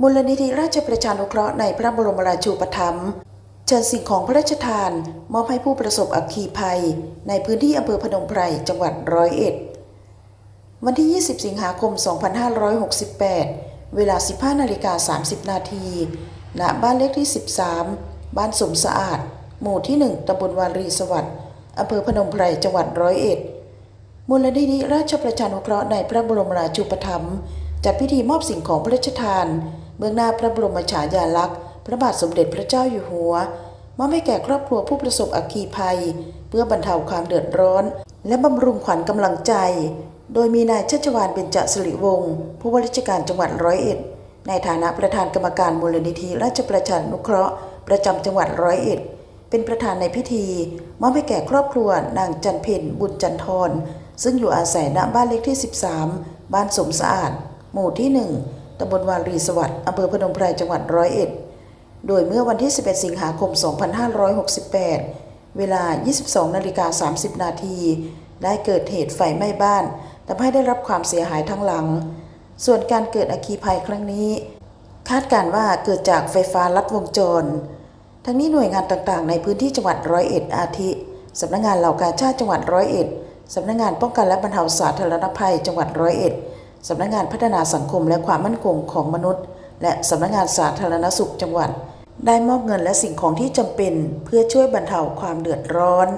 มูลนิธิราชประชานุเคราะห์ในพระบรมราชูปถัมภ์เชิญสิ่งของพระราชทาน มอบให้ผู้ประสบอัคคีภัย ในพื้นที่อำเภอพนมไพรจังหวัดร้อยเอ็ด วันที่ 20 สิงหาคม 2568 เวลา 15นาฬิกา30 นาทีณบ้านเลขที่ 13 บ้านสมสะอาด หมู่ที่ 1ตำบลวารีสวัสดิ์อำเภอพนมไพรจังหวัดร้อยเอ็ดมูลนิธิราชประชานุเคราะห์ในพระบรมราชูปถัมภ์จัดพิธีมอบสิ่งของพระราชทาน บื้องหน้าพระบรมฉายาลักษณ์ พระบาทสมเด็จพระเจ้าอยู่หัวมอบให้แก่ครอบครัวผู้ประสบอัคคีภัย เพื่อบรรเทาความเดือดร้อน และบำรุงขวัญกำลังใจ โดยมีนายชัชวานเบญจสิริวงศ์ผู้ว่าราชการจังหวัดร้อยเอ็ด ในฐานะประธานกรรมการมูลนิธิราชประชานุเคราะห์ ประจำจังหวัดร้อยเอ็ด เป็นประธานในพิธี มอบให้แก่ครอบครัวนางจันเพ็ญบุญจันทรซึ่งอยู่อาศัยณบ้านเลขที่ 13 บ้านสมสะอาด หมู่ที่ 1 ตำบลวารีสวัสดิ์อำเภอพนมไพรจังหวัดร้อยเอ็ด โดยเมื่อวันที่ 11 สิงหาคม 2568 เวลา 22นาฬิกา30 นาทีได้เกิดเหตุไฟไหม้บ้านทำให้ได้รับความเสียหายทั้งหลัง ส่วนการเกิดอัคคีภัยครั้งนี้ คาดการว่าเกิดจากไฟฟ้าลัดวงจร ทั้งนี้หน่วยงานต่างๆ ในพื้นที่จังหวัดร้อยเอ็ดอาทิสำนักงานเหล่ากาชาติจังหวัดร้อยเอ็ดสำนักงานป้องกันและบรรเทาสาธารณภัยจังหวัดร้อยเอ็ด สำนักงานพัฒนาสังคมและความมั่นคงของมนุษย์ และสำนักงานสาธารณสุขจังหวัด ได้มอบเงินและสิ่งของที่จำเป็น เพื่อช่วยบรรเทาความเดือดร้อน